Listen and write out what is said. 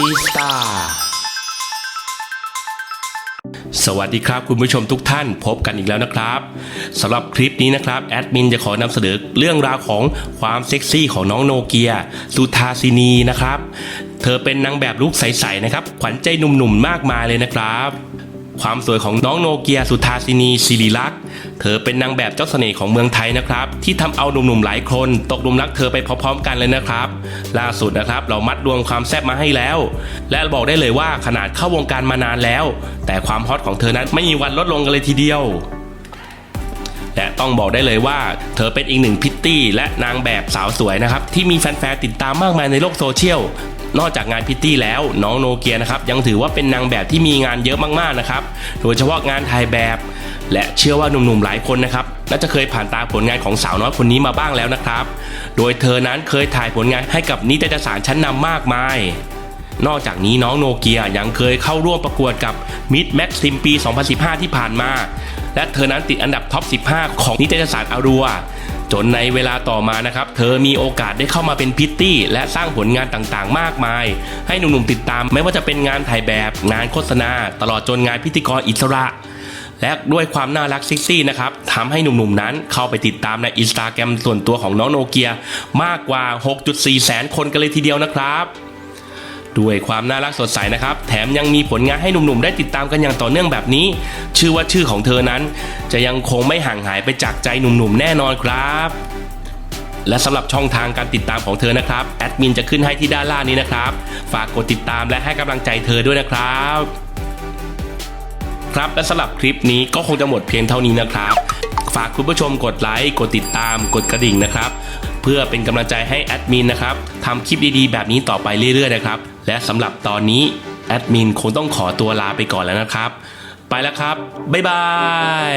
จีสตาสวัสดีครับคุณผู้ชมทุกท่านพบกันอีกแล้วนะครับสำหรับคลิปนี้นะครับแอดมินจะขอนำเสนอเรื่องราวของความเซ็กซี่ของน้องโนเกียสุธาซินีนะครับ เธอเป็นนางแบบลูกใสๆนะครับ ขวัญใจหนุ่มๆมากมายเลยนะครับ ความสวยของน้องโนเกียสุธาสินีศิริลักษ์ เธอเป็นนางแบบเจ้าเสน่ห์ของเมืองไทยนะครับ ที่ทำเอาหนุ่มๆหลายคน ตกหลุมรักเธอไปพร้อมๆกันเลยนะครับ ล่าสุดนะครับเรามัดรวมความแซ่บมาให้แล้ว และบอกได้เลยว่าขนาดเข้าวงการมานานแล้ว แต่ความฮอตของเธอนั้นไม่มีวันลดลงกันเลยทีเดียวและต้องบอกได้เลยว่าเธอเป็นอีกหนึ่งพิตตี้และนางแบบสาวสวยนะครับ ที่มีแฟนๆติดตามมากมายในโลกโซเชียล นอกจากงานพิตตี้แล้วน้องโนเกียนะครับยังถือว่าเป็นนางแบบที่มีงานเยอะมากๆนะครับโดยเฉพาะงานถ่ายแบบ และเชื่อว่าหนุ่มๆหลายคนนะครับน่าจะเคยผ่านตาผลงานของสาวน้อยคนนี้มาบ้างแล้วนะครับ โดยเธอนั้นเคยถ่ายผลงานให้กับนิตยสารชั้นนำมากมายนอกจากนี้น้องโนเกียยังเคยเข้าร่วมประกวดกับมิดแม็กซิมปี 2015 ที่ผ่านมา และเธอนั้นติดอันดับท็อป 15 ของนิตยสารอารัว จนในเวลาต่อมานะครับ เธอมีโอกาสได้เข้ามาเป็นพิตตี้ และสร้างผลงานต่างๆ มากมาย ให้หนุ่มๆติดตามไม่ว่าจะเป็นงานถ่ายแบบงานโฆษณา ตลอดจนงานพิธีกรอิสระ และด้วยความน่ารักซิกซี่นะครับทำให้หนุ่มๆนั้นเข้าไปติดตามในอินสตาแกรมส่วนตัวของน้องโนเกียมากกว่า 6.4 แสนคนกันเลยทีเดียวนะครับ ด้วยความน่ารักสดใสนะครับ แถมยังมีผลงานให้หนุ่มๆ ได้ติดตามกันอย่างต่อเนื่องแบบนี้ ชื่อว่าชื่อของเธอนั้น จะยังคงไม่ห่างหายไปจากใจหนุ่มๆ แน่นอนครับและสำหรับช่องทางการติดตามของเธอนะครับ แอดมินจะขึ้นให้ที่ด้านล่างนี้นะครับ ฝากกดติดตามและให้กำลังใจเธอด้วยนะครับ ครับและสำหรับคลิปนี้ก็คงจะหมดเพียงเท่านี้นะครับ ฝากคุณผู้ชมกดไลค์กดติดตามกดกระดิ่งนะครับ เพื่อเป็นกำลังใจให้แอดมินนะครับทำคลิปดีๆ แบบนี้ต่อไปเรื่อยๆนะครับ และสำหรับตอนนี้แอดมินคงต้องขอตัวลาไปก่อนแล้วนะครับ ไปแล้วครับ บ๊ายบาย